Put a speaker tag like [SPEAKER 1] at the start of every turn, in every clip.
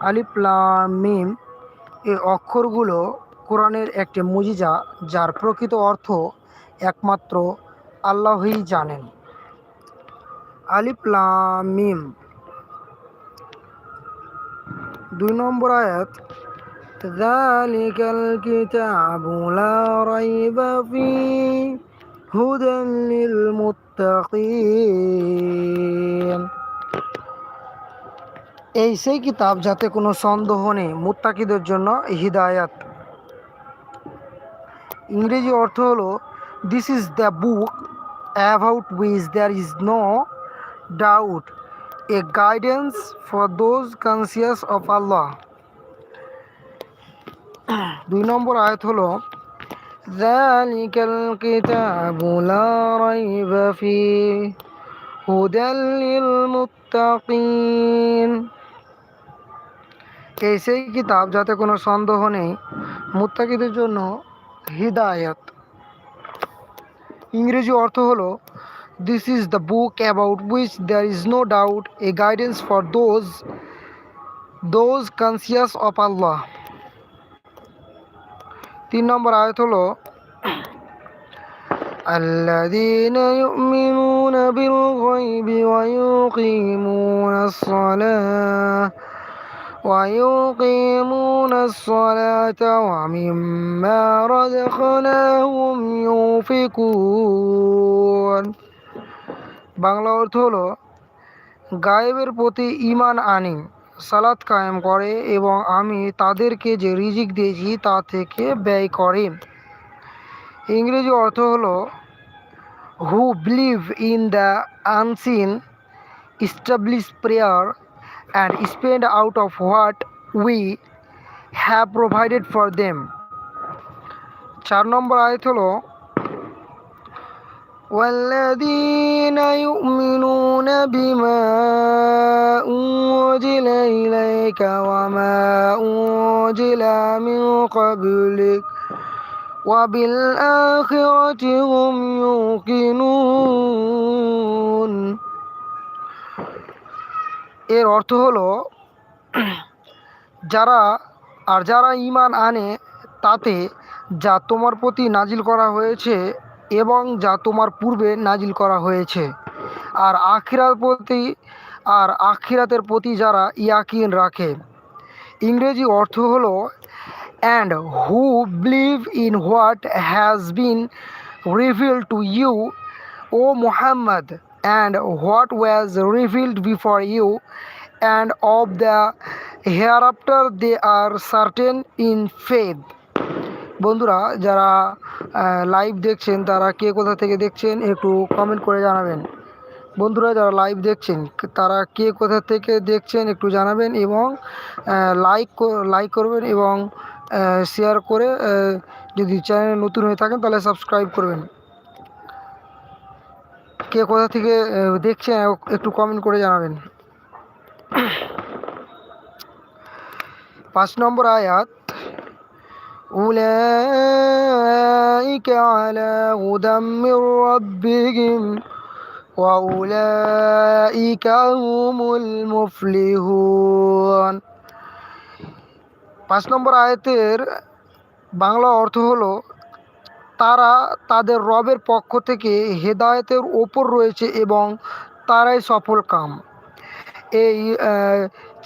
[SPEAKER 1] আলিফ লাম মিম এই অক্ষরগুলো কোরআনের একটি মুজিজা যার প্রকৃত অর্থ একমাত্র আল্লাহই জানেন আলিফ লাম মিম দুই নম্বর আয়াত ذلك الكتاب لا ريب فيه هدى للمتقين এই সেই কিতাব যাতে কোনো সন্দেহ নেই মুত্তাকিদের জন্য হিদায়াত ইংরেজি অর্থ হলো this is the book about which there is no doubt a guidance for those conscious of Allah দুই নম্বর আয়াত হলো ذلك الكتاب لا ريب فيه هدى للمتقين এই সেই কিতাব যাতে কোনো সন্দেহ নেই মুত্তাকিদের জন্য হিদায়াত ইংরেজি অর্থ হলো this is the book about which there is no doubt a guidance for those those conscious of Allah তিন নম্বর আয়ত হলো الذين يؤمنون بالغيب ويقيمون الصلاة ويقيمون الصلاة ومما رزقناهم ينفقون বাংলা অর্থ হলো গায়েবের প্রতি ইমান আনি সালাত কায়েম করে এবং আমি তাদেরকে যে রিজিক দিয়েছি তা থেকে ব্যয় করে ইংরেজি অর্থ হলো who believe in the unseen establish prayer and spend out of what we have provided for them চার নম্বর আয়ত হলো والذين يؤمنون بما أنزل إليك وما أنزل من قبلك وبالآخرة هم يوقنون এর অর্থ হলো, যারা, আর যারা ইমান আনে তাতে যা তোমার প্রতি নাজিল করা হয়েছে এবং যা তোমার পূর্বে নাজিল করা হয়েছে। আর আখিরার প্রতি, আর আখিরাতের প্রতি যারা ইয়াকিন রাখে। ইংরেজি অর্থ হলো and who believe in what has been reveal to you O Muhammad and what was revealed before you, and of the hereafter they are certain in faith. বন্ধুরা, যারা লাইভ দেখছেন, তারা কে কোথা থেকে দেখছেন, একটু কমেন্ট করে জানাবেন। বন্ধুরা, যারা লাইভ দেখছেন, তারা কে কোথা থেকে দেখছেন, একটু জানাবেন এবং লাইক লাইক করবেন এবং শেয়ার করে যদি চ্যানেল নতুন হয়ে থাকেন, তাহলে সাবস্ক্রাইব করবেন। কে কোথা থেকে দেখছেন একটু কমেন্ট করে জানাবেন পাঁচ নম্বর আয়াত أولئك على هدى من ربهم وأولئك هم المفلحون পাঁচ নম্বর আয়াতের বাংলা অর্থ হলো তারা তাদের রবের পক্ষ থেকে হেদায়তের ওপর রয়েছে এবং তারাই সফল কাম। এই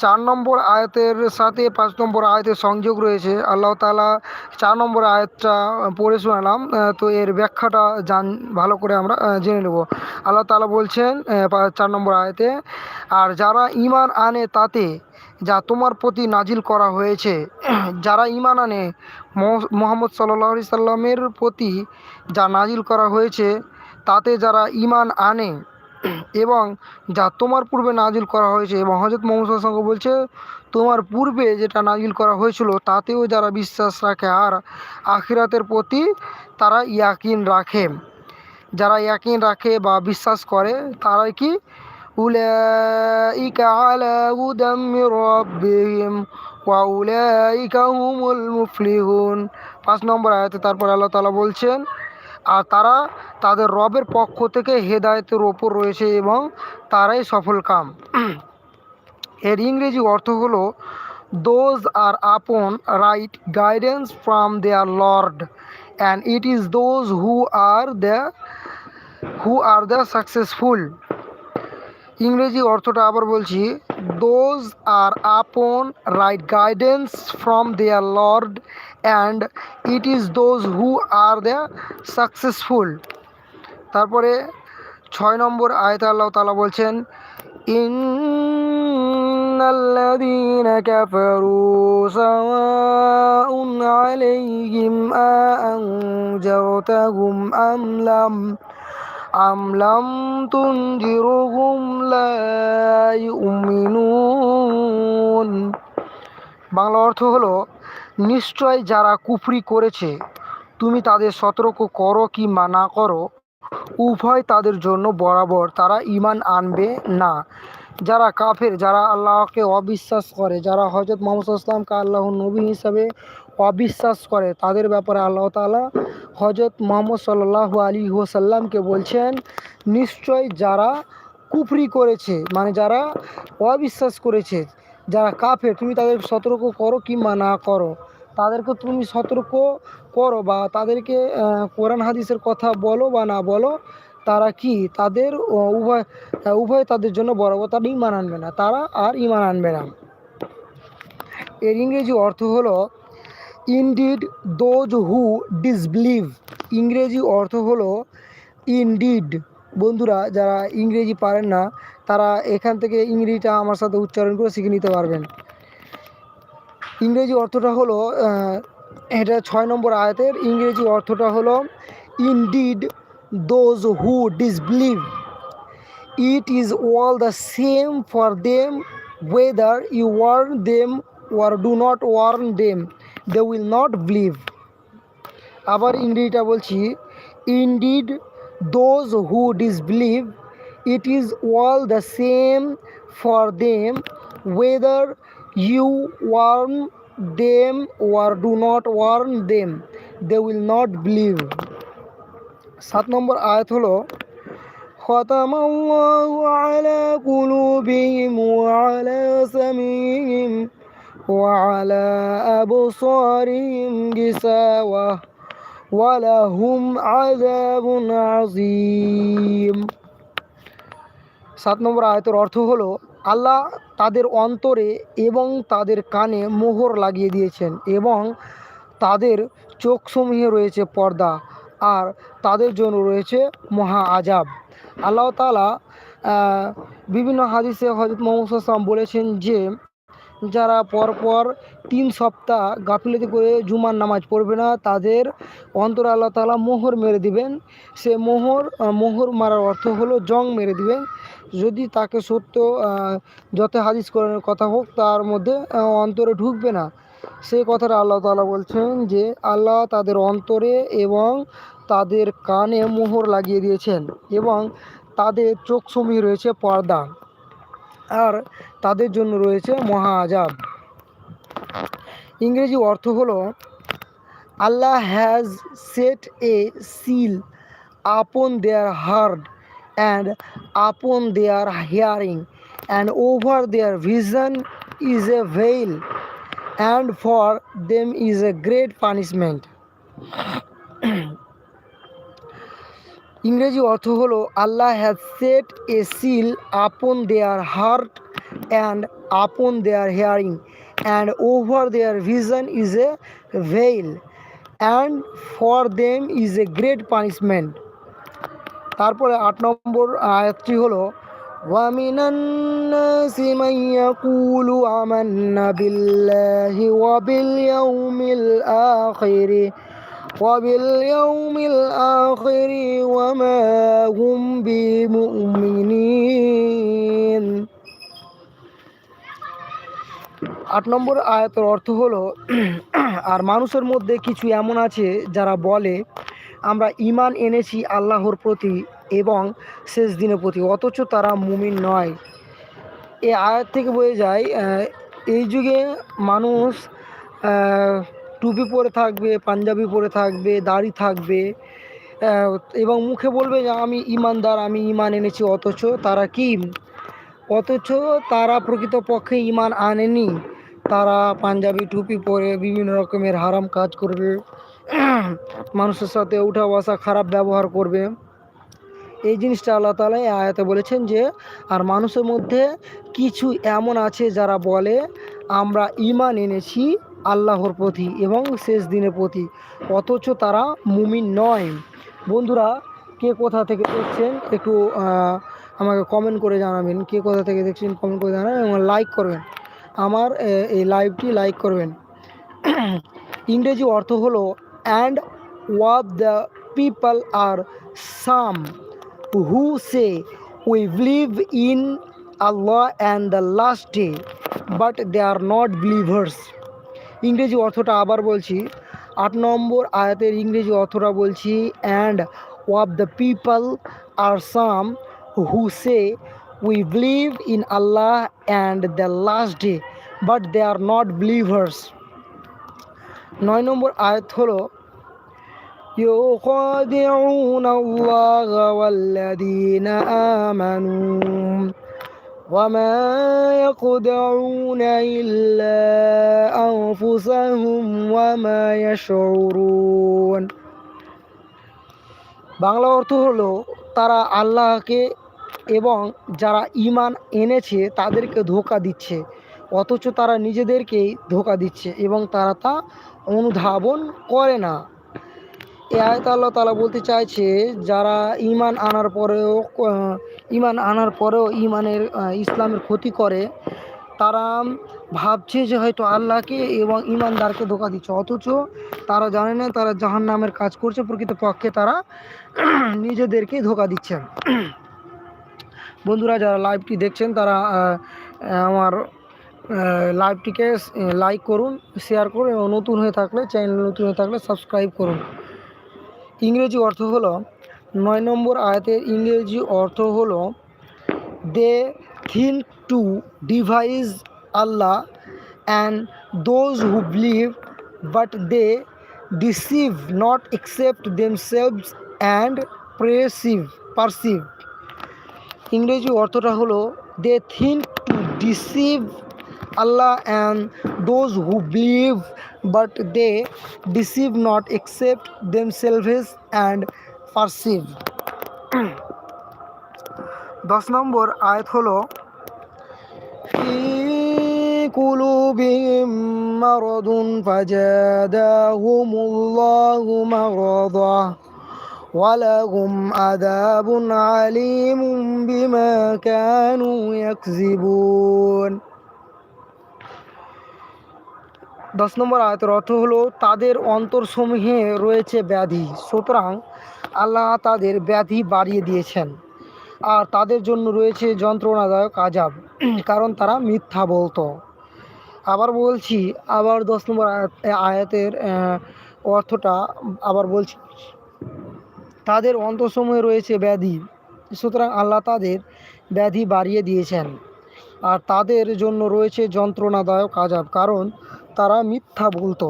[SPEAKER 1] চার নম্বর আয়াতের সাথে পাঁচ নম্বর আয়াতের সংযোগ রয়েছে। আল্লাহ তালা চার নম্বর আয়াতটা পড়ে শোনালাম তো এর ব্যাখ্যাটা জান, ভালো করে আমরা জেনে নেব। আল্লাহ তালা বলছেন চার নম্বর আয়াতে, আর যারা ইমান আনে তাতে যা তোমার প্রতি নাজিল করা হয়েছে, যারা ইমান আনে মোহাম্মদ সাল্লাহ সাল্লামের প্রতি যা নাজিল করা হয়েছে, তাতে যারা ইমান আনে এবং যা তোমার পূর্বে নাজিল করা হয়েছে এবং হজরত মোহাম্মদ সঙ্গে বলছে, তোমার পূর্বে যেটা নাজিল করা হয়েছিল, তাতেও যারা বিশ্বাস রাখে আর আখিরাতের প্রতি তারা ইয়াকিন রাখে। যারা ইয়াকিন রাখে বা বিশ্বাস করে, তারাই কি? উলাইকা আলা হুদাম মির ওয়া উলাইকা হুমুল মুফলিহুন। পাঁচ নম্বর আয়াতে তারপর আল্লাহ তালা বলছেন, আর তারা তাদের রবের পক্ষ থেকে হেদায়েতের ওপর রয়েছে এবং তারাই সফল কাম। এর ইংরেজি অর্থ হলো those are upon right guidance from their lord and it is those who are the who are the successful ইংরেজি অর্থটা আবার বলছি those are upon right guidance from their lord and it is those who are the successful তারপরে ছয় নম্বর আয়ত আল্লাহ তালা বলছেন সাওয়াউন আলাইহিম আআনজারতাহুম আম লাম তুনজিরুহুম লা ইউমিনুন বাংলা অর্থ হলো, নিশ্চয় যারা কুফরি করেছে, তুমি তাদের সতর্ক করো কি মা না করো, উভয় তাদের জন্য বরাবর তারা ইমান আনবে না। যারা কাফের, যারা আল্লাহকে অবিশ্বাস করে, যারা হজরত মোহাম্মদ ইসলামকে আল্লাহ নবী হিসাবে অবিশ্বাস করে। তাদের ব্যাপারে আল্লাহ তাআলা হজরত মোহাম্মদ সাল্লাহ আলী ওসাল্লামকে বলছেন, নিশ্চয় যারা কুফরি করেছে মানে যারা অবিশ্বাস করেছে, যারা কাফে তুমি তাদের সতর্ক করো কিংবা না করো। তাদেরকে তুমি সতর্ক করো বা তাদেরকে কোরআন হাদিসের কথা বলো বা না বলো, তারা কি তাদের উভয় উভয় তাদের জন্য বরাবর তারা ইমান আনবে না? তারা আর ইমান আনবে না। এর ইংরেজি অর্থ হলো ইনডিড দোজ হু ডিসবিলিভ ইংরেজি অর্থ হলো ইনডিড বন্ধুরা, যারা ইংরেজি পারেন না, তারা এখান থেকে ইংরেজিটা আমার সাথে উচ্চারণ করে শিখে নিতে পারবেন। ইংরেজি অর্থটা হলো এটা ছয় নম্বর আয়াতের। ইংরেজি অর্থটা হলো indeed those who disbelieve it is all the same for them whether you warn them or do not warn them they will not believe আবার ইংরেজিটা বলছি indeed those who disbelieve it is all the same for them whether you warn them or do not warn them they will not believe সাত নম্বর আয়াত হলো ختم الله على قلوبهم وعلى سمعهم وعلى أبصارهم غشاوة ولهم عذاب عظيم সাত নম্বর আয়তের অর্থ হলো আল্লাহ তাদের অন্তরে এবং তাদের কানে মোহর লাগিয়ে দিয়েছেন এবং তাদের চোখসমূহে রয়েছে পর্দা আর তাদের জন্য রয়েছে মহা আজাব আল্লাহ তালা আহ, বিভিন্ন হাদিসে হজরত মোহাম্মদ সাল্লাম বলেছেন যে যারা পরপর তিন সপ্তাহ গাফিলতি করে জুমার নামাজ পড়বে না, তাদের অন্তর আল্লাহ তালা মোহর মেরে দিবেন। সে মোহর মোহর মারার অর্থ হলো জং মেরে দিবেন। যদি তাকে সত্য যত হাদিস করার কথা হোক, তার মধ্যে অন্তরে ঢুকবে না। সেই কথাটা আল্লাহ তালা বলছেন যে, আল্লাহ তাদের অন্তরে এবং তাদের কানে মোহর লাগিয়ে দিয়েছেন এবং তাদের চোখ সমী রয়েছে পর্দা। আর তাদের জন্য রয়েছে মহা আজাব। ইংরেজি অর্থ হলো, Allah has set a seal upon their heart and upon their hearing and over their vision is a veil and for them is a great punishment ইংরেজি অর্থ হলো Allah has set a seal upon their heart and upon their hearing and over their vision is a veil and for them is a great punishment তারপরে আট নম্বর আয়াতটি হলো ومن الناس من يقول آمنا بالله وباليوم الآخر وباليوم الآخر وما هم بمؤمنين আট নম্বর আয়াতের অর্থ হলো আর মানুষের মধ্যে কিছু এমন আছে যারা বলে আমরা ইমান এনেছি আল্লাহর প্রতি এবং শেষ দিনের প্রতি অথচ তারা মুমিন নয় এই আয়াত থেকে বোঝা যায় আহ, এই যুগে মানুষ আহ, টুপি পরে থাকবে, পাঞ্জাবি পরে থাকবে, দাড়ি থাকবে এবং মুখে বলবে যে, আমি ইমানদার, আমি ইমান এনেছি, অথচ তারা কি? অথচ তারা প্রকৃতপক্ষে ইমান আনেনি। তারা পাঞ্জাবি, টুপি পরে বিভিন্ন রকমের হারাম কাজ করবে, মানুষের সাথে উঠা বসা খারাপ ব্যবহার করবে। এই জিনিসটা আল্লাহ তালা এই আয়াতে বলেছেন যে, আর মানুষের মধ্যে কিছু এমন আছে যারা বলে, আমরা ইমান এনেছি আল্লাহর প্রতি এবং শেষ দিনের প্রতি। অথচ তারা মুমিন নয়। বন্ধুরা, কে কোথা থেকে দেখছেন একটু আমাকে কমেন্ট করে জানাবেন। কে কোথা থেকে দেখছেন কমেন্ট করে জানাবেন এবং লাইক করবেন। আমার এই লাইভটি লাইক করবেন। ইংরেজি অর্থ হলো and what the people are some who say we believe in Allah and the last day but they are not believers ইংরেজি অর্থটা আবার বলছি আট নম্বর আয়াতের ইংরেজি অর্থটা বলছি and of the people are some who say we believe in Allah and the last day but they are not believers নয় নম্বর আয়াত হলো يخادعون الله والذين آمنوا وما يخدعون إلا أنفسهم وما يشعرون বাংলা অর্থ হলো তারা আল্লাহকে এবং যারা ইমান এনেছে তাদেরকে ধোকা দিচ্ছে অথচ তারা নিজেদেরকেই ধোকা দিচ্ছে এবং তারা তা অনুধাবন করে না এ আয়ত আল্লাহ তালা বলতে চাইছে, যারা ইমান আনার পরেও ইমান আনার পরেও ইমানের ইসলামের ক্ষতি করে, তারা ভাবছে যে হয়তো আল্লাহকে এবং ইমানদারকে ধোকা দিচ্ছে। অথচ তারা জানে না, তারা জাহান নামের কাজ করছে, প্রকৃতপক্ষে তারা নিজেদেরকে ধোকা দিচ্ছে বন্ধুরা, যারা লাইভটি দেখছেন, তারা আমার লাইভটিকে লাইক করুন শেয়ার করুন, এবং নতুন হয়ে থাকলে চ্যানেল নতুন হয়ে থাকলে সাবস্ক্রাইব করুন। ইংরেজি অর্থ হলো, নয় নম্বর আয়াতের ইংরেজি অর্থ হলো they think to devise Allah and those who believe but they deceive not except themselves and perceive perceive ইংরেজি অর্থটা হলো they think to deceive Allah and those who believe but they deceive not except themselves and perceive দশ নম্বর আয়াত হলো في قلوبهم مرض فزادهم الله مرضا ولهم عذاب عليم بما كانوا يكذبون দশ নম্বর আয়তের অর্থ হলো, তাদের অন্তরসমূহে রয়েছে ব্যাধি। সুতরাং আল্লাহ তাদের ব্যাধি বাড়িয়ে দিয়েছেন আর তাদের জন্য রয়েছে যন্ত্রণাদায়ক আজাব কারণ তারা মিথ্যা বলতো। আবার বলছি, আবার দশ নম্বর আয়াত- আয়াতের অর্থটা আবার বলছি। তাদের অন্তঃসমূহে রয়েছে ব্যাধি, সুতরাং আল্লাহ তাদের ব্যাধি বাড়িয়ে দিয়েছেন আর তাদের জন্য রয়েছে যন্ত্রণাদায়ক আজাব কারণ তারা মিথ্যা বলতো।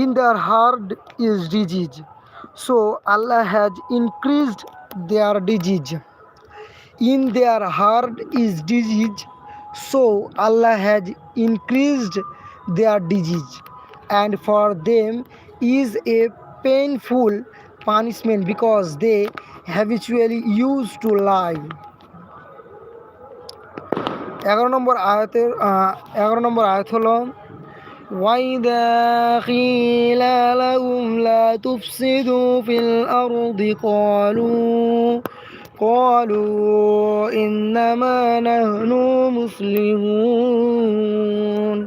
[SPEAKER 1] In their heart is disease so Allah has increased their disease in their heart is disease so Allah has increased their disease and for them is a painful punishment because they habitually used to live এগারো নম্বর আয়াতের আহ, এগারো নম্বর আয়াত হলো وإذا قيل لهم لا تفسدوا في الأرض قالوا قالوا إنما نحن مسلمون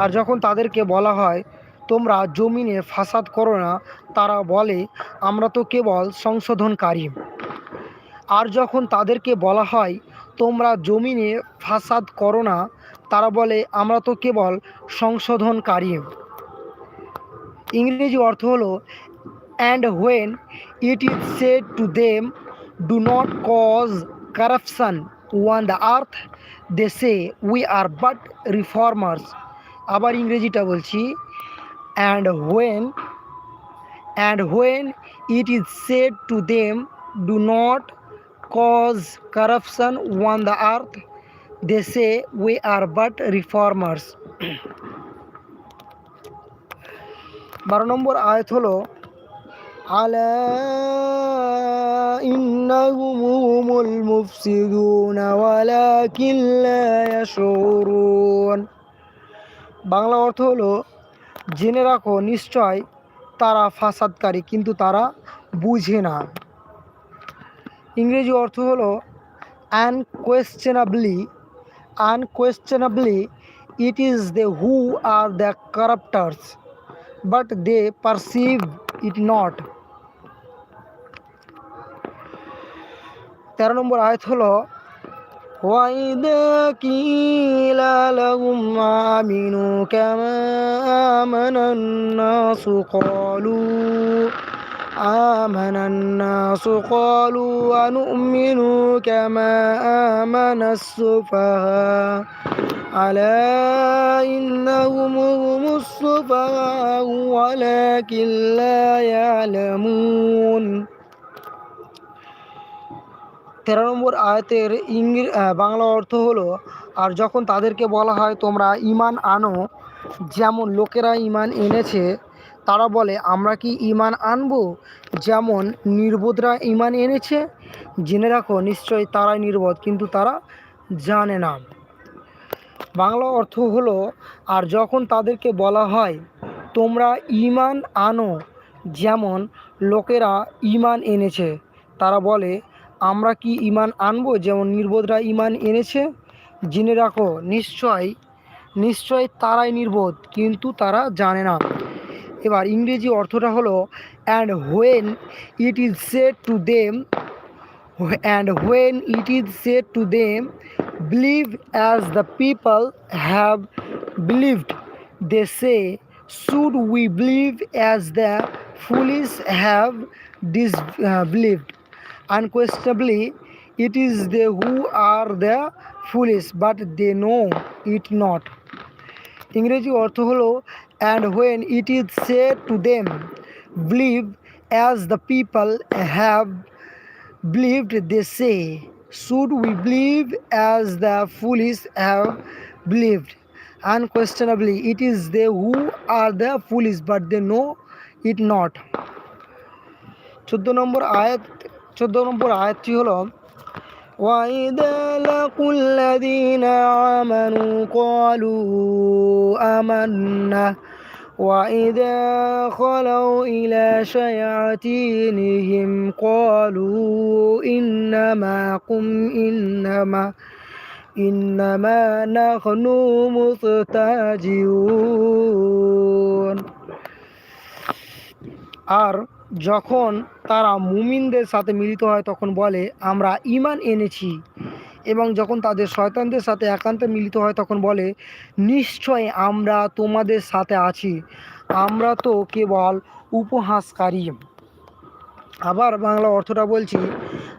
[SPEAKER 1] আর যখন তাদেরকে বলা হয় তোমরা জমিনে ফাসাদ করো না তারা বলে আমরা তো কেবল সংশোধনকারী আর যখন তাদেরকে বলা হয় তোমরা জমিনে ফাসাদ করো না। তারা বলে, আমরা তো কেবল সংশোধনকারী। ইংরেজি অর্থ হলো and when it is said to them do not cause corruption on the earth they say we are but reformers আবার ইংরেজিটা বলছি and when and when it is said to them do not cause corruption on the earth they say we are but reformers বারো নম্বর আয়াত হলো, আলা ইন্নাহুম হুমুল মুফসিদুনা ওয়ালাকিন লা ইয়াশউরুন। বাংলা অর্থ হলো, জেনে রাখো নিশ্চয় তারা ফাসাদকারী, কিন্তু তারা বুঝে না। ইংরেজি অর্থ হলো unquestionably unquestionably it is they who are the corrupters but they perceive it not তেরো নম্বর আয়াত হলো وإذا قيل لهم آمنوا كما آمن الناس قالوا آمن الناس قالوا ونؤمن كما آمن السفهاء ألا إنهم هم السفهاء ولكن لا يعلمون তেরো নম্বর আয়াতের ইংরে বাংলা অর্থ হলো আর যখন তাদেরকে বলা হয় তোমরা ইমান আনো যেমন লোকেরা ইমান এনেছে তারা বলে, আমরা কি ইমান আনব? যেমন নির্বোধরা ইমান এনেছে। জেনে রাখো, নিশ্চয়ই তারাই নির্বোধ, কিন্তু তারা জানে না। বাংলা অর্থ হলো, আর যখন তাদেরকে বলা হয়, তোমরা ইমান আনো যেমন লোকেরা ইমান এনেছে। তারা বলে, আমরা কি ইমান আনব? যেমন নির্বোধরা ইমান এনেছে। জেনে রাখো, নিশ্চয় নিশ্চয় তারাই নির্বোধ, কিন্তু তারা জানে না। এবার ইংরেজি অর্থটা হলো and when it is said to them and when it is said to them believe as the people have believed they say should we believe as the foolish have disbelieved unquestionably, it is they who are the foolish, but they know it not. ইংরেজি অর্থ হলো and when it is said to them believe as the people have believed they say should we believe as the foolish have believed unquestionably it is they who are the foolish but they know it not চোদ্দ নম্বর আয়াত, চোদ্দ নম্বর আয়াতটি হলো وإذا لقوا الذين آمنوا قالوا آمنا وإذا خلوا إلى شياطينهم قالوا إنما قم إنما إنما نحن مستهزئون. যখন তারা মুমিনদের সাথে মিলিত হয়, তখন বলে, আমরা ইমান এনেছি। এবং যখন তাদের শয়তানদের সাথে একান্তে মিলিত হয়, তখন বলে, নিশ্চয় আমরা তোমাদের সাথে আছি। আমরা তো কেবল উপহাসকারী। আবার বাংলা অর্থটা বলছি,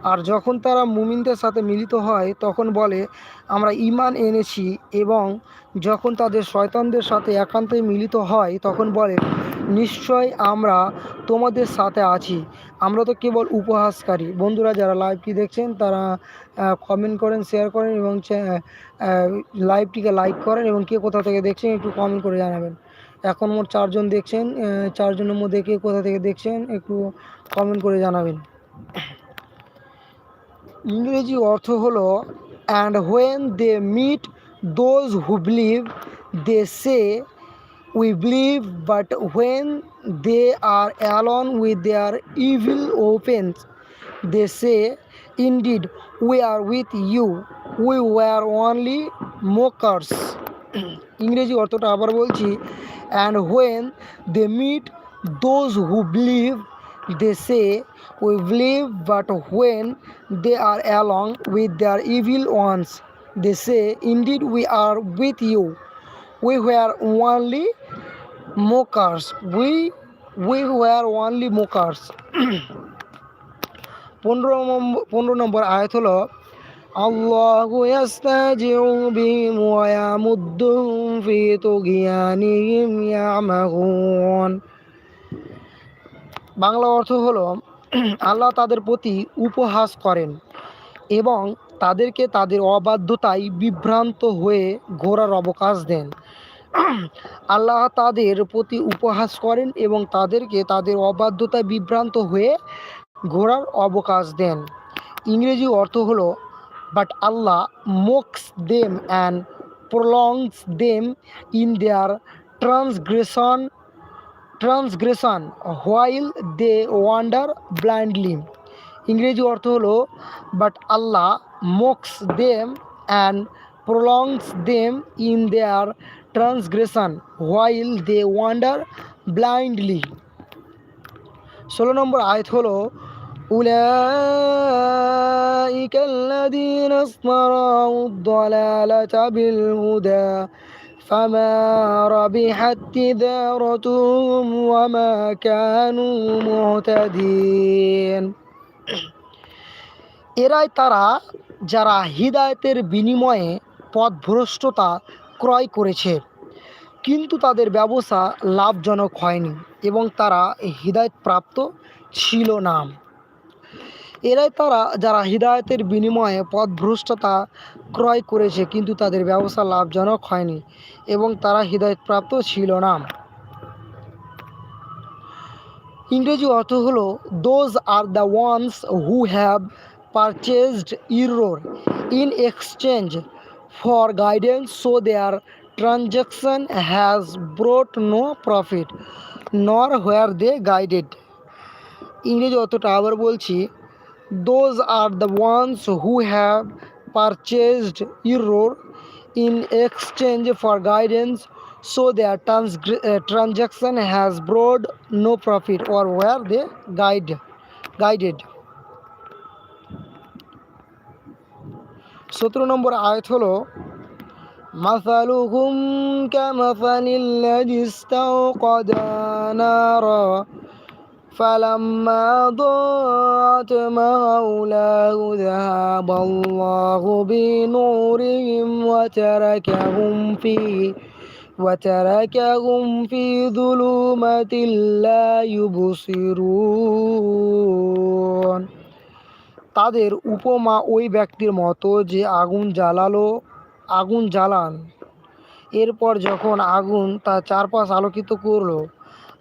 [SPEAKER 1] আর যখন তারা মুমিনদের সাথে মিলিত হয়, তখন বলে, আমরা ইমান এনেছি। এবং যখন তাদের শয়তানদের সাথে একান্তে মিলিত হয়, তখন বলে নিশ্চয় আমরা তোমাদের সাথে আছি। আমরা তো কেবল উপহাসকারী। বন্ধুরা, যারা লাইভটি দেখছেন, তারা কমেন্ট করেন শেয়ার করেন এবং লাইভটিকে লাইক করেন এবং কে কোথা থেকে দেখছেন একটু কমেন্ট করে জানাবেন। এখন মোট চারজন দেখছেন চারজনের মধ্যে কে কোথা থেকে দেখছেন একটু কমেন্ট করে জানাবেন। ইংরেজি অর্থ হলো and when they meet those who believe they say we believe but when they are alone with their evil opens they say indeed we are with you we were only mockers ইংরেজি অর্থটা আবার বলছি and when they meet those who believe they say we believe but when they are along with their evil ones they say indeed we are with you we were only mockers. We we were only mockers. পনেরো নম্বর পনেরো নম্বর আয়াত হলো, আল্লাহু ইয়াস্তাজিউ বিহিম ওয়া ইয়ামুদ্দুহুম ফি তুগয়ানিহিম ইয়ামাহুন বাংলা অর্থ হলো, আল্লাহ তাদের প্রতি উপহাস করেন এবং তাদেরকে তাদের অবাধ্যতায় বিভ্রান্ত হয়ে ঘোরার অবকাশ দেন। আল্লাহ তাদের প্রতি উপহাস করেন এবং তাদেরকে তাদের অবাধ্যতায় বিভ্রান্ত হয়ে ঘোরার অবকাশ দেন। ইংরেজি অর্থ হলো but Allah mocks them and prolongs them in their transgression transgression while they wander blindly ইংরেজি অর্থ হলো but Allah mocks them and prolongs them in their transgression while they wander blindly ষোলো নম্বর আয়ত হলো أولئك الذين اصطروا الضلالة بالهدى فما ربحت تجارتهم وما كانوا مهتدين এরাই তারা যারা হৃদায়তের বিনিময়ে পথভ্রষ্টতা ক্রয় করেছে, কিন্তু তাদের ব্যবসা লাভজনক হয়নি এবং তারা হৃদায়ত প্রাপ্ত ছিল না। এরাই তারা যারা হৃদায়তের বিনিময়ে পথভ্রষ্টতা ক্রয় করেছে, কিন্তু তাদের ব্যবসা লাভজনক হয়নি এবং তারা হৃদায়ত প্রাপ্ত ছিল না। ইংরেজি অর্থ হলো those are the ones who have purchased error in exchange for guidance so their transaction has brought no profit nor were they guided ইংরেজি অর্থটা আবার বলছি those are the ones who have purchased error in exchange for guidance so their trans- uh, transaction has brought no profit or were they guide সতেরো নম্বর আয়াত হলো مثلهم كمثل الذي استوقد نارا فلما ضاعت ما حوله ذهب الله بنورهم وتركهم في وتركهم في ظلمات لا يبصرون তাদের উপমা ওই ব্যক্তির মতো যে আগুন জ্বালালো, আগুন জ্বালান। এরপর যখন আগুন তার চারপাশ আলোকিত করল,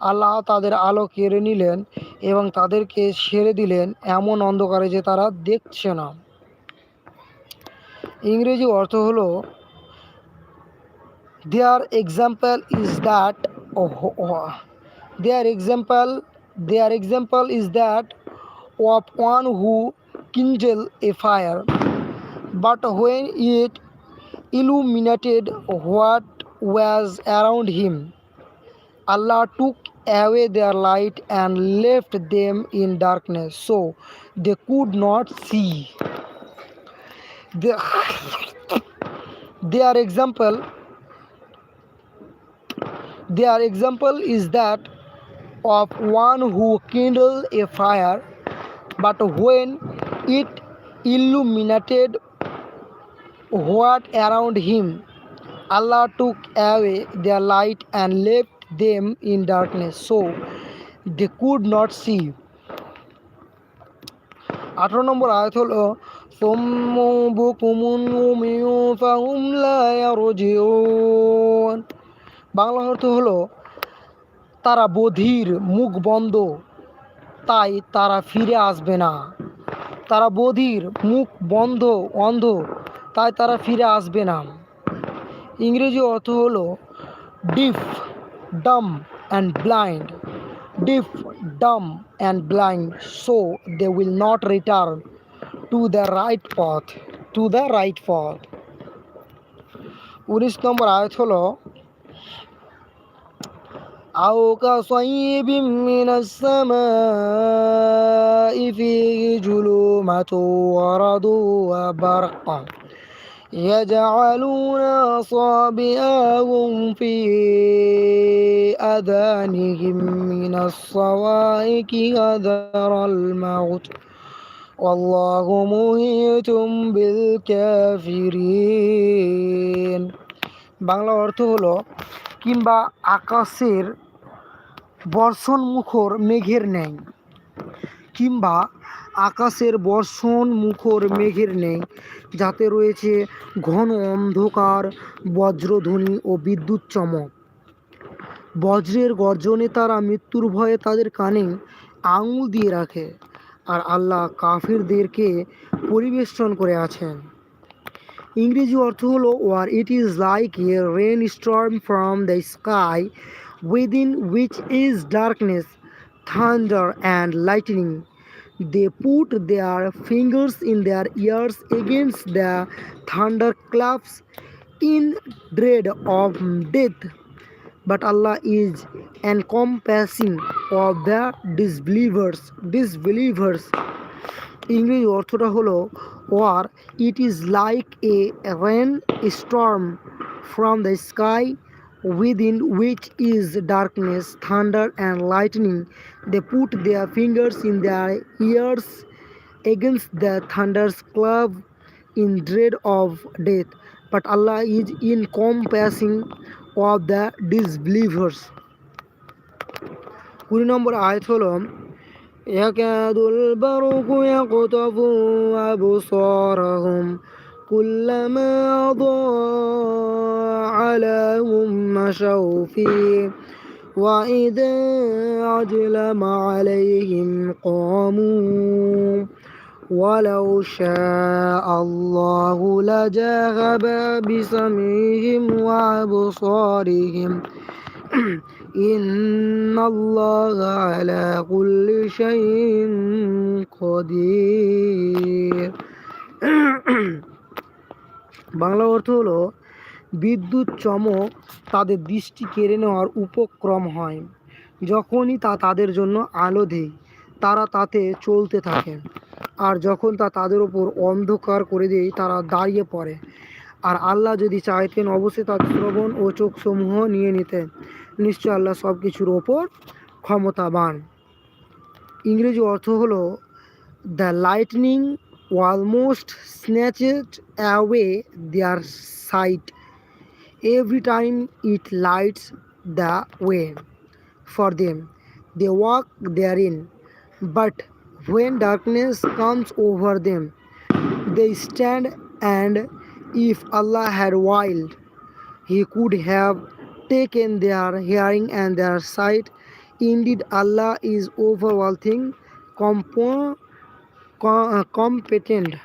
[SPEAKER 1] আল্লাহ তাদের আলো কেড়ে নিলেন এবং তাদেরকে ছেড়ে দিলেন এমন অন্ধকারে যে তারা দেখছে না। ইংরেজি অর্থ হলো their example is that their example their example is that of one who kindle a fire but when it illuminated what was around him allah took away their light and left them in darkness so they could not see. Their, their example their example is that of one who kindled a fire, but when it illuminated what around him. Allah took away the light and left them in darkness, so they could not see. আঠারো নম্বর আয়াত হল বাংলা অর্থ হলো, তারা বধির, মুখ বন্ধ, তাই তারা ফিরে আসবে না। তারা বধির, মুখ বন্ধ, অন্ধ, তাই তারা ফিরে আসবে না। ইংরেজি অর্থ হলো ডিফ, Dam and blind. Deaf, dumb and blind, so they will not return to the right পথ, টু দ্য রাইট পথ। উনিশ নম্বর আয়াত হলো أو كصيب من السماء فيه جلومة ورد وبرق يجعلون أصابعهم في أذانهم من الصواعق حذر الموت والله محيط بالكافرين বাংলা অর্থ হলো কিংবা আকাশের বর্ষণ মুখর মেঘের ন্যায় কিংবা আকাশের বর্ষণ মুখর মেঘের নেই যাতে রয়েছে ঘন অন্ধকার, বজ্রধ্বনি ও বিদ্যুৎ চমক। বজ্রের গর্জনে তারা মৃত্যুর ভয়ে তাদের কানে আঙুল দিয়ে রাখে আর আল্লাহ কাফিরদেরকে পরিবেষ্টন করে আছেন। ইংরেজি অর্থ হলো or it is like a rain storm from the sky within which is darkness thunder and lightning they put their fingers in their ears against the thunderclaps in dread of death but allah is encompassing of the disbelievers disbelievers ইংরেজি অর্থটা হলো or it is like a rainstorm from the sky within which is darkness, thunder, and lightning. They put their fingers in their ears against the thunder's club in dread of death. But Allah is encompassing of the disbelievers. কুড়ি number আয়াত হলো يكاد البرق يقطف أبصارهم كلما أضاء لهم مشوا فيه. وإذا أجلم عليهم قاموا. ولو شاء الله لجاهب بسمعهم وأبصارهم. إن الله على كل شيء قدير. বাংলা অর্থ হলো বিদ্যুৎ চমক তাদের দৃষ্টি কেড়ে নেওয়ার উপক্রম হয়। যখনই তা তাদের জন্য আলো দেয়, তারা তাতে চলতে থাকে। আর যখন তা তাদের ওপর অন্ধকার করে দেয়, তারা দাঁড়িয়ে পড়ে। আর আল্লাহ যদি চাইতেন, অবশ্যই তার শ্রবণ ও চোখসমূহ নিয়ে নিতেন। নিশ্চয় আল্লাহ সব কিছুর ওপর ক্ষমতাবান। ইংরেজি অর্থ হলো the lightning almost snatched away their sight every time it lights the way for them. They walk therein, but when darkness comes over them, they stand, and if Allah had willed, He could have taken their hearing and their sight. Indeed, Allah is overwhelming, compo- co- uh, competente